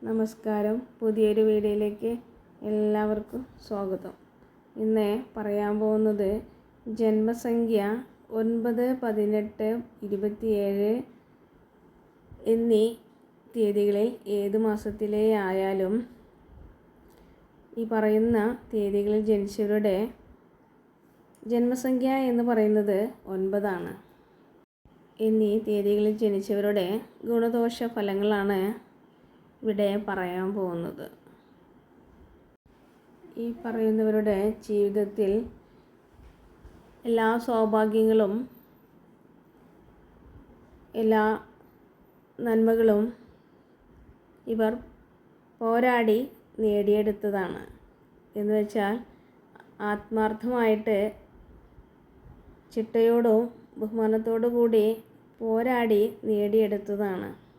നമസ്കാരം. പുതിയൊരു വീഡിയോയിലേക്ക് എല്ലാവർക്കും സ്വാഗതം. ഇന്ന് പറയാൻ പോകുന്നത് ജന്മസംഖ്യ ഒൻപത് പതിനെട്ട് ഇരുപത്തിയേഴ് എന്നീ തീയതികളിൽ ഏത് മാസത്തിലേ ആയാലും ഈ പറയുന്ന തീയതികളിൽ ജനിച്ചവരുടെ ജന്മസംഖ്യ എന്ന് പറയുന്നത് ഒൻപതാണ്. എന്നീ തീയതികളിൽ ജനിച്ചവരുടെ ഗുണദോഷ ഫലങ്ങളാണ് ഇവിടെ പറയാൻ പോകുന്നത്. ഈ പറയുന്നവരുടെ ജീവിതത്തിൽ എല്ലാ സൗഭാഗ്യങ്ങളും എല്ലാ നന്മകളും ഇവർ പോരാടി നേടിയെടുത്തതാണ്. എന്ന് വെച്ചാൽ ആത്മാർത്ഥമായിട്ട് ചിട്ടയോടും ബഹുമാനത്തോടു കൂടി പോരാടി നേടിയെടുത്തതാണ്.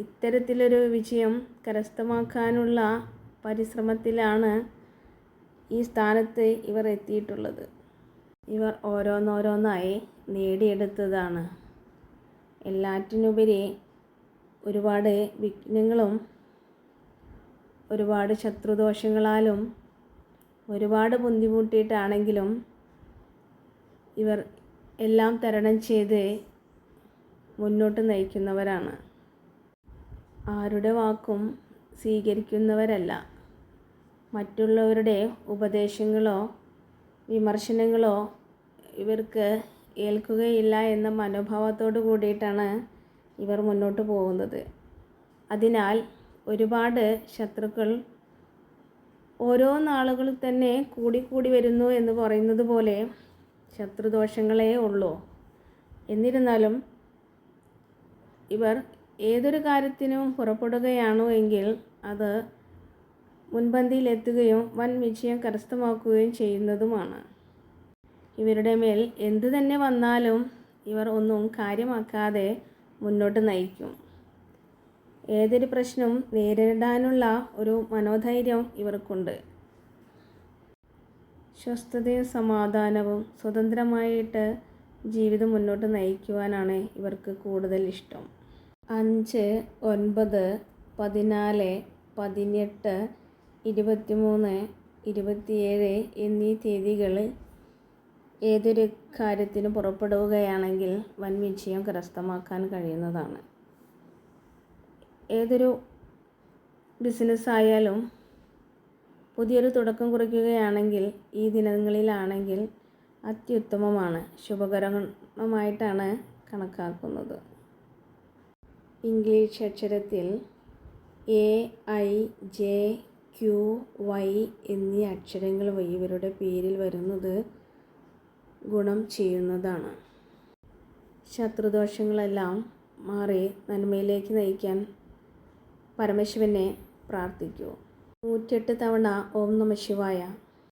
ഇത്തരത്തിലൊരു വിജയം കരസ്ഥമാക്കാനുള്ള പരിശ്രമത്തിലാണ് ഈ സ്ഥാനത്ത് ഇവർ എത്തിയിട്ടുള്ളത്. ഇവർ ഓരോന്നോരോന്നായി നേടിയെടുത്തതാണ്. എല്ലാറ്റിനുപരി ഒരുപാട് വിഘ്നങ്ങളും ഒരുപാട് ശത്രുദോഷങ്ങളാലും ഒരുപാട് ബുദ്ധിമുട്ടിയിട്ടാണെങ്കിലും ഇവർ എല്ലാം തരണം ചെയ്ത് മുന്നോട്ട് നയിക്കുന്നവരാണ്. ആരുടെ വാക്കും സ്വീകരിക്കുന്നവരല്ല. മറ്റുള്ളവരുടെ ഉപദേശങ്ങളോ വിമർശനങ്ങളോ ഇവർക്ക് ഏൽക്കുകയില്ല എന്ന മനോഭാവത്തോടു കൂടിയിട്ടാണ് ഇവർ മുന്നോട്ട് പോകുന്നത്. അതിനാൽ ഒരുപാട് ശത്രുക്കൾ ഓരോ നാളുകളിൽ തന്നെ കൂടിക്കൂടി വരുന്നു എന്ന് പറയുന്നത് പോലെ ശത്രുദോഷങ്ങളേ ഉള്ളൂ. എന്നിരുന്നാലും ഇവർ ഏതൊരു കാര്യത്തിനും പുറപ്പെടുകയാണോ എങ്കിൽ അത് മുൻപന്തിയിലെത്തുകയും വൻ വിജയം കരസ്ഥമാക്കുകയും ചെയ്യുന്നതുമാണ്. ഇവരുടെ മേൽ എന്തു തന്നെ വന്നാലും ഇവർ ഒന്നും കാര്യമാക്കാതെ മുന്നോട്ട് നയിക്കും. ഏതൊരു പ്രശ്നവും നേരിടാനുള്ള ഒരു മനോധൈര്യം ഇവർക്കുണ്ട്. സ്വസ്ഥതയും സമാധാനവും സ്വതന്ത്രമായിട്ട് ജീവിതം മുന്നോട്ട് നയിക്കുവാനാണ് ഇവർക്ക് കൂടുതൽ ഇഷ്ടം. അഞ്ച് ഒൻപത് പതിനാല് പതിനെട്ട് ഇരുപത്തിമൂന്ന് ഇരുപത്തിയേഴ് എന്നീ തീയതികളിൽ ഏതൊരു കാര്യത്തിന് പുറപ്പെടുകയാണെങ്കിൽ വൻ വിജയം കരസ്ഥമാക്കാൻ കഴിയുന്നതാണ്. ഏതൊരു ബിസിനസ്സായാലും പുതിയൊരു തുടക്കം കുറിക്കുകയാണെങ്കിൽ ഈ ദിനങ്ങളിലാണെങ്കിൽ അത്യുത്തമമാണ്. ശുഭകരമായിട്ടാണ് കണക്കാക്കുന്നത്. ഇംഗ്ലീഷ് അക്ഷരത്തിൽ A I J Q Y എന്നീ അക്ഷരങ്ങൾ ഇവരുടെ പേരിൽ വരുന്നത് ഗുണം ചെയ്യുന്നതാണ്. ശത്രുദോഷങ്ങളെല്ലാം മാറി നന്മയിലേക്ക് നയിക്കാൻ പരമശിവനെ പ്രാർത്ഥിക്കൂ. നൂറ്റെട്ട് തവണ ഓം നമ ശിവായ